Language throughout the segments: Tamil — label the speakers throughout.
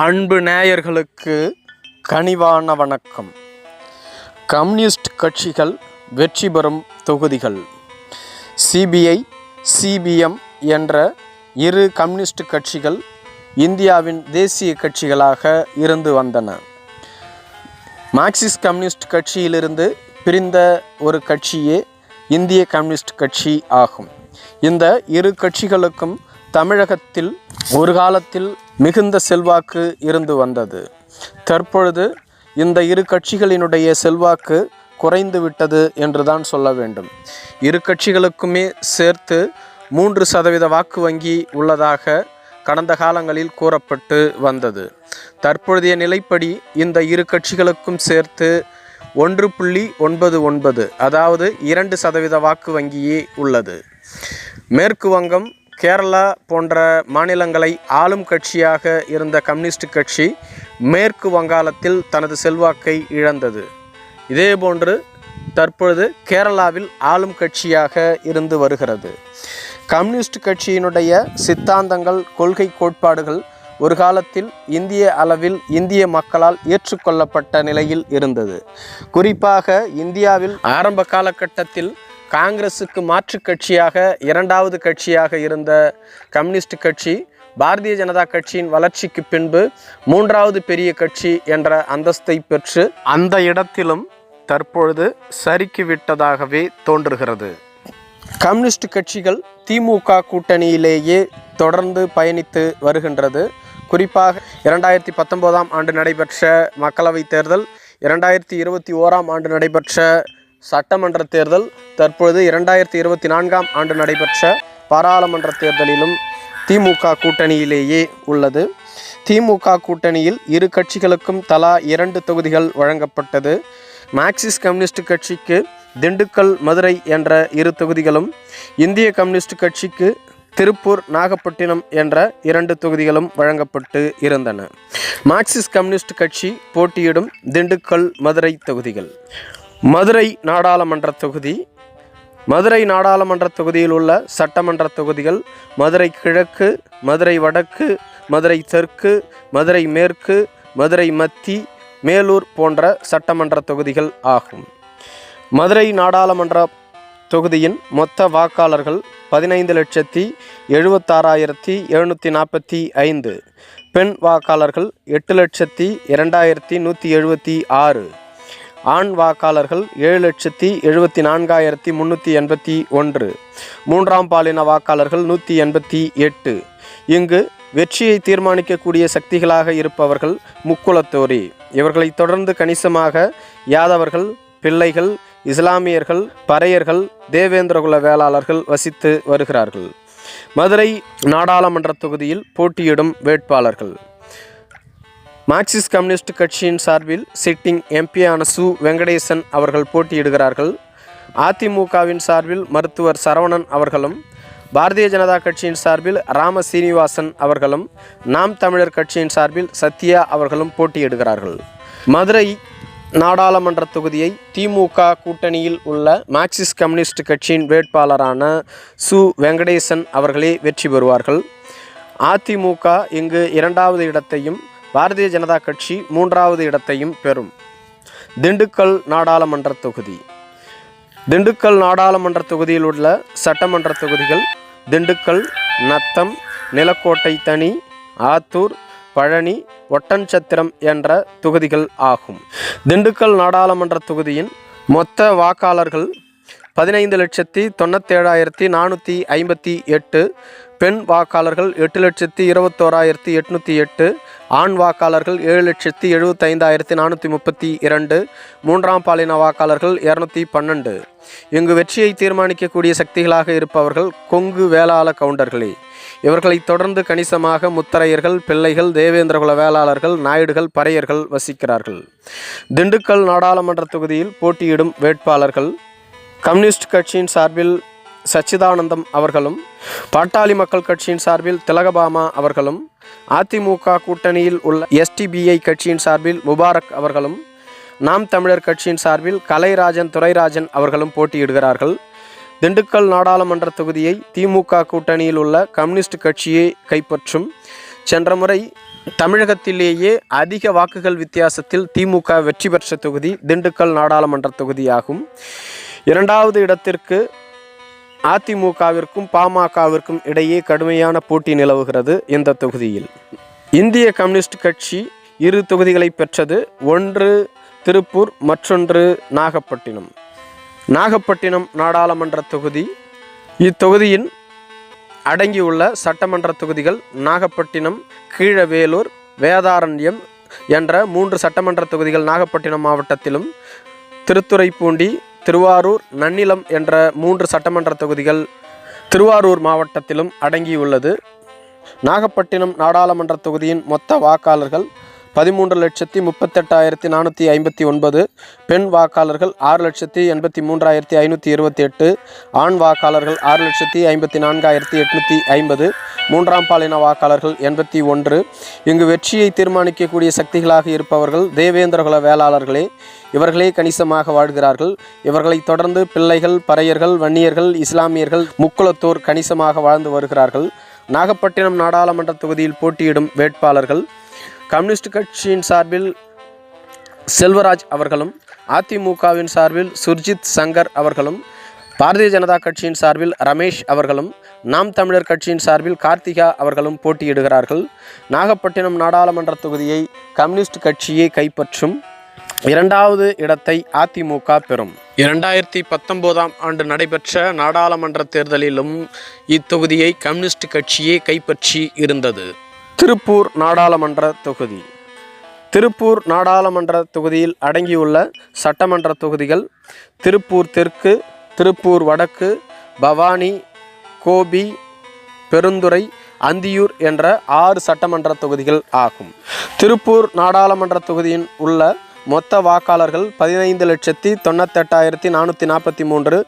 Speaker 1: அன்பு நேயர்களுக்கு கனிவான வணக்கம். கம்யூனிஸ்ட் கட்சிகள் வெற்றி பெறும் தொகுதிகள். சிபிஐ சிபிஎம் என்ற இரு கம்யூனிஸ்ட் கட்சிகள் இந்தியாவின் தேசிய கட்சிகளாக இருந்து வந்தன. மார்க்சிஸ்ட் கம்யூனிஸ்ட் கட்சியிலிருந்து பிரிந்த ஒரு கட்சியே இந்திய கம்யூனிஸ்ட் கட்சி ஆகும். இந்த இரு கட்சிகளுக்கும் தமிழகத்தில் ஒரு காலத்தில் மிகுந்த செல்வாக்கு இருந்து வந்தது. தற்பொழுது இந்த இரு கட்சிகளினுடைய செல்வாக்கு குறைந்து விட்டது என்றுதான் சொல்ல வேண்டும். இரு கட்சிகளுக்குமே சேர்த்து மூன்று சதவீத வாக்கு வங்கி உள்ளதாக கடந்த காலங்களில் கூறப்பட்டு வந்தது. தற்பொழுதைய நிலைப்படி இந்த இரு கட்சிகளுக்கும் சேர்த்து ஒன்று புள்ளி ஒன்பது ஒன்பது அதாவது இரண்டு சதவீத வாக்கு வங்கியே உள்ளது. மேற்கு வங்கம் கேரளா போன்ற மாநிலங்களை ஆளும் கட்சியாக இருந்த கம்யூனிஸ்ட் கட்சி மேற்கு வங்காளத்தில் தனது செல்வாக்கை இழந்தது. இதேபோன்று தற்பொழுது கேரளாவில் ஆளும் கட்சியாக இருந்து வருகிறது. கம்யூனிஸ்ட் கட்சியினுடைய சித்தாந்தங்கள் கொள்கை கோட்பாடுகள் ஒரு காலத்தில் இந்திய அளவில் இந்திய மக்களால் ஏற்றுக்கொள்ளப்பட்ட நிலையில் இருந்தது. குறிப்பாக இந்தியாவில் ஆரம்ப காலகட்டத்தில் காங்கிரசுக்கு மாற்று கட்சியாக இரண்டாவது கட்சியாக இருந்த கம்யூனிஸ்ட் கட்சி பாரதிய ஜனதா கட்சியின் வளர்ச்சிக்கு பின்பு மூன்றாவது பெரிய கட்சி என்ற அந்தஸ்தை பெற்று அந்த இடத்திலும் தற்பொழுது சறுக்கி விட்டதாகவே தோன்றுகிறது. கம்யூனிஸ்ட் கட்சிகள் திமுக கூட்டணியிலேயே தொடர்ந்து பயணித்து வருகின்றது. குறிப்பாக இரண்டாயிரத்தி பத்தொம்போதாம் ஆண்டு நடைபெற்ற மக்களவைத் தேர்தல் இரண்டாயிரத்தி இருபத்தி ஓராம் ஆண்டு நடைபெற்ற சட்டமன்ற தேர்தல் தற்பொழுது இரண்டாயிரத்தி இருபத்தி நான்காம் ஆண்டு நடைபெற்ற பாராளுமன்ற தேர்தலிலும் திமுக கூட்டணியிலேயே உள்ளது. திமுக கூட்டணியில் இரு கட்சிகளுக்கும் தலா இரண்டு தொகுதிகள் வழங்கப்பட்டது. மார்க்சிஸ்ட் கம்யூனிஸ்ட் கட்சிக்கு திண்டுக்கல் மதுரை என்ற இரு தொகுதிகளும் இந்திய கம்யூனிஸ்ட் கட்சிக்கு திருப்பூர் நாகப்பட்டினம் என்ற இரண்டு தொகுதிகளும் வழங்கப்பட்டு இருந்தன. மார்க்சிஸ்ட் கம்யூனிஸ்ட் கட்சி போட்டியிடும் திண்டுக்கல் மதுரை தொகுதிகள். மதுரை நாடாளுமன்ற தொகுதி. மதுரை நாடாளுமன்ற தொகுதியில் உள்ள சட்டமன்ற தொகுதிகள் மதுரை கிழக்கு மதுரை வடக்கு மதுரை தெற்கு மதுரை மேற்கு மதுரை மத்தி மேலூர் போன்ற சட்டமன்ற தொகுதிகள் ஆகும். மதுரை நாடாளுமன்ற தொகுதியின் மொத்த வாக்காளர்கள் பதினைந்து லட்சத்தி எழுபத்தாறாயிரத்தி எழுநூற்றி நாற்பத்தி ஐந்து. பெண் வாக்காளர்கள் எட்டு லட்சத்தி இரண்டாயிரத்தி நூற்றி எழுபத்தி ஆறு. ஆண் வாக்காளர்கள் ஏழு லட்சத்தி எழுபத்தி நான்காயிரத்தி முந்நூற்றி எண்பத்தி ஒன்று. மூன்றாம் பாலின வாக்காளர்கள் நூற்றி எண்பத்தி எட்டு. இங்கு வெற்றியை தீர்மானிக்கக்கூடிய சக்திகளாக இருப்பவர்கள் முக்குலத்தோரி இவர்களை தொடர்ந்து கணிசமாக யாதவர்கள் பிள்ளைகள் இஸ்லாமியர்கள் பறையர்கள் தேவேந்திரகுல வேளாளர்கள் வசித்து வருகிறார்கள். மதுரை நாடாளுமன்ற தொகுதியில் போட்டியிடும் வேட்பாளர்கள். மார்க்சிஸ்ட் கம்யூனிஸ்ட் கட்சியின் சார்பில் சிட்டிங் எம்பியான சு வெங்கடேசன் அவர்கள் போட்டியிடுகிறார்கள். அதிமுகவின் சார்பில் மருத்துவர் சரவணன் அவர்களும் பாரதிய ஜனதா கட்சியின் சார்பில் ராம சீனிவாசன் அவர்களும் நாம் தமிழர் கட்சியின் சார்பில் சத்யா அவர்களும் போட்டியிடுகிறார்கள். மதுரை நாடாளுமன்ற தொகுதியை திமுக கூட்டணியில் உள்ள மார்க்சிஸ்ட் கம்யூனிஸ்ட் கட்சியின் வேட்பாளரான சு வெங்கடேசன் அவர்களே வெற்றி பெறுவார்கள். அதிமுக இங்கு இரண்டாவது இடத்தையும் பாரதிய ஜனதா கட்சி மூன்றாவது இடத்தையும் பெறும். திண்டுக்கல் நாடாளுமன்ற தொகுதி. திண்டுக்கல் நாடாளுமன்ற தொகுதியில் உள்ள சட்டமன்ற தொகுதிகள் திண்டுக்கல் நத்தம் நிலக்கோட்டை தனி ஆத்தூர் பழனி ஒட்டன்சத்திரம் என்ற தொகுதிகள் ஆகும். திண்டுக்கல் நாடாளுமன்ற தொகுதியின் மொத்த வாக்காளர்கள் பதினைந்து லட்சத்தி தொண்ணூத்தேழாயிரத்தி நானூற்றி ஐம்பத்தி எட்டு பெண் வாக்காளர்கள் எட்டு லட்சத்தி இருபத்தோராயிரத்தி எட்நூற்றி எட்டு ஆண் வாக்காளர்கள் ஏழு லட்சத்தி எழுபத்தைந்தாயிரத்தி நானூற்றி முப்பத்தி இரண்டு மூன்றாம் பாலின வாக்காளர்கள் இரநூத்தி பன்னெண்டு. இங்கு வெற்றியை தீர்மானிக்கக்கூடிய சக்திகளாக இருப்பவர்கள் கொங்கு வேளாள கவுண்டர்களே. இவர்களை தொடர்ந்து கணிசமாக முத்தரையர்கள் பிள்ளைகள் தேவேந்திரகுல வேளாளர்கள் நாயுடுகள் பறையர்கள் வசிக்கிறார்கள். திண்டுக்கல் நாடாளுமன்ற தொகுதியில் போட்டியிடும் வேட்பாளர்கள் கம்யூனிஸ்ட் கட்சியின் சார்பில் சச்சிதானந்தம் அவர்களும் பாட்டாளி மக்கள் கட்சியின் சார்பில் திலகபாமா அவர்களும் அதிமுக கூட்டணியில் உள்ள எஸ்டிபிஐ கட்சியின் சார்பில் முபாரக் அவர்களும் நாம் தமிழர் கட்சியின் சார்பில் கலைராஜன் துரைராஜன் அவர்களும் போட்டியிடுகிறார்கள். திண்டுக்கல் நாடாளுமன்ற தொகுதியை திமுக கூட்டணியில் உள்ள கம்யூனிஸ்ட் கட்சியை கைப்பற்றும். சென்ற முறை தமிழகத்திலேயே அதிக வாக்குகள் வித்தியாசத்தில் திமுக வெற்றி பெற்ற தொகுதி திண்டுக்கல் நாடாளுமன்ற தொகுதியாகும். இரண்டாவது இடத்திற்கு அதிமுகவிற்கும் பாமகவிற்கும் இடையே கடுமையான போட்டி நிலவுகிறது இந்த தொகுதியில். இந்திய கம்யூனிஸ்ட் கட்சி இரு தொகுதிகளை பெற்றது ஒன்று திருப்பூர் மற்றொன்று நாகப்பட்டினம். நாகப்பட்டினம் நாடாளுமன்ற தொகுதி இத்தொகுதியின் அடங்கியுள்ள சட்டமன்ற தொகுதிகள் நாகப்பட்டினம் கீழவேலூர் வேதாரண்யம் என்ற மூன்று சட்டமன்ற தொகுதிகள் நாகப்பட்டினம் மாவட்டத்திலும் திருத்துறைப்பூண்டி திருவாரூர் நன்னிலம் என்ற மூன்று சட்டமன்ற தொகுதிகள் திருவாரூர் மாவட்டத்திலும் அடங்கியுள்ளது. நாகப்பட்டினம் நாடாளுமன்ற தொகுதியின் மொத்த வாக்காளர்கள் பதிமூன்று லட்சத்தி முப்பத்தெட்டாயிரத்தி நானூற்றி ஐம்பத்தி ஒன்பது பெண் வாக்காளர்கள் ஆறு லட்சத்தி எண்பத்தி மூன்றாயிரத்தி ஐநூற்றி இருபத்தி எட்டு ஆண் வாக்காளர்கள் ஆறு லட்சத்தி ஐம்பத்தி நான்காயிரத்தி எட்நூற்றி ஐம்பது மூன்றாம் பாலின வாக்காளர்கள் எண்பத்தி ஒன்று. இங்கு வெற்றியை தீர்மானிக்கக்கூடிய சக்திகளாக இருப்பவர்கள் தேவேந்திரகுல வேளாளர்களே. இவர்களே கணிசமாக வாழ்கிறார்கள். இவர்களை தொடர்ந்து பிள்ளைகள் பறையர்கள் வன்னியர்கள் இஸ்லாமியர்கள் முக்குளத்தோர் கணிசமாக வாழ்ந்து வருகிறார்கள். நாகப்பட்டினம் நாடாளுமன்ற தொகுதியில் போட்டியிடும் வேட்பாளர்கள். கம்யூனிஸ்ட் கட்சியின் சார்பில் செல்வராஜ் அவர்களும் அதிமுகவின் சார்பில் சுர்ஜித் சங்கர் அவர்களும் பாரதிய ஜனதா கட்சியின் சார்பில் ரமேஷ் அவர்களும் நாம் தமிழர் கட்சியின் சார்பில் கார்த்திகா அவர்களும் போட்டியிடுகிறார்கள். நாகப்பட்டினம் நாடாளுமன்ற தொகுதியை கம்யூனிஸ்ட் கட்சியே கைப்பற்றும் இரண்டாவது இடத்தை அதிமுக பெறும். இரண்டாயிரத்தி பத்தொன்பதாம் ஆண்டு நடைபெற்ற நாடாளுமன்ற தேர்தலிலும் இத்தொகுதியை கம்யூனிஸ்ட் கட்சியே கைப்பற்றி இருந்தது. திருப்பூர் நாடாளுமன்ற தொகுதி. திருப்பூர் நாடாளுமன்ற தொகுதியில் அடங்கியுள்ள சட்டமன்ற தொகுதிகள் திருப்பூர் தெற்கு திருப்பூர் வடக்கு பவானி கோபி பெருந்துறை அந்தியூர் என்ற ஆறு சட்டமன்ற தொகுதிகள் ஆகும். திருப்பூர் நாடாளுமன்ற தொகுதியின் உள்ள மொத்த வாக்காளர்கள் பதினைந்து லட்சத்தி தொண்ணூத்தெட்டாயிரத்தி நானூற்றி நாற்பத்தி மூன்று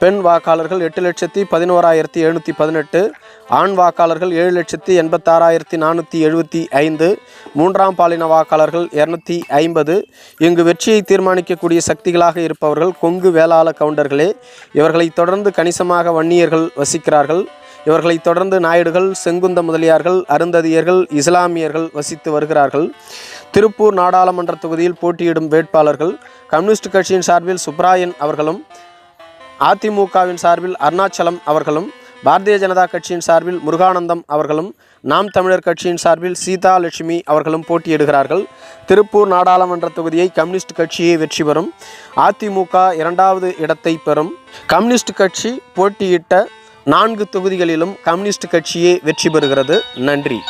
Speaker 1: பெண் வாக்காளர்கள் எட்டு லட்சத்தி பதினோராயிரத்தி எழுநூற்றி பதினெட்டு ஆண் வாக்காளர்கள் ஏழு லட்சத்தி எண்பத்தாறாயிரத்தி நானூற்றி எழுபத்தி ஐந்து மூன்றாம் பாலின வாக்காளர்கள் இரநூத்தி ஐம்பது. இங்கு வெற்றியை தீர்மானிக்கக்கூடிய சக்திகளாக இருப்பவர்கள் கொங்கு வேளாள கவுண்டர்களே. இவர்களை தொடர்ந்து கணிசமாக வன்னியர்கள் வசிக்கிறார்கள். இவர்களைத் தொடர்ந்து நாயுடுகள் செங்குந்த முதலியார்கள் அருந்ததியர்கள் இஸ்லாமியர்கள் வசித்து வருகிறார்கள். திருப்பூர் நாடாளுமன்ற தொகுதியில் போட்டியிடும் வேட்பாளர்கள் கம்யூனிஸ்ட் கட்சியின் சார்பில் சுப்ராயன் அவர்களும் அதிமுகவின் சார்பில் அருணாச்சலம் அவர்களும் பாரதிய ஜனதா கட்சியின் சார்பில் முருகானந்தம் அவர்களும் நாம் தமிழர் கட்சியின் சார்பில் சீதா லட்சுமி அவர்களும் போட்டியிடுகிறார்கள். திருப்பூர் நாடாளுமன்ற தொகுதியை கம்யூனிஸ்ட் கட்சியே வெற்றி பெறும். அதிமுக இரண்டாவது இடத்தை பெறும். கம்யூனிஸ்ட் கட்சி போட்டியிட்ட நான்கு தொகுதிகளிலும் கம்யூனிஸ்ட் கட்சியே வெற்றி பெறுகிறது. நன்றி.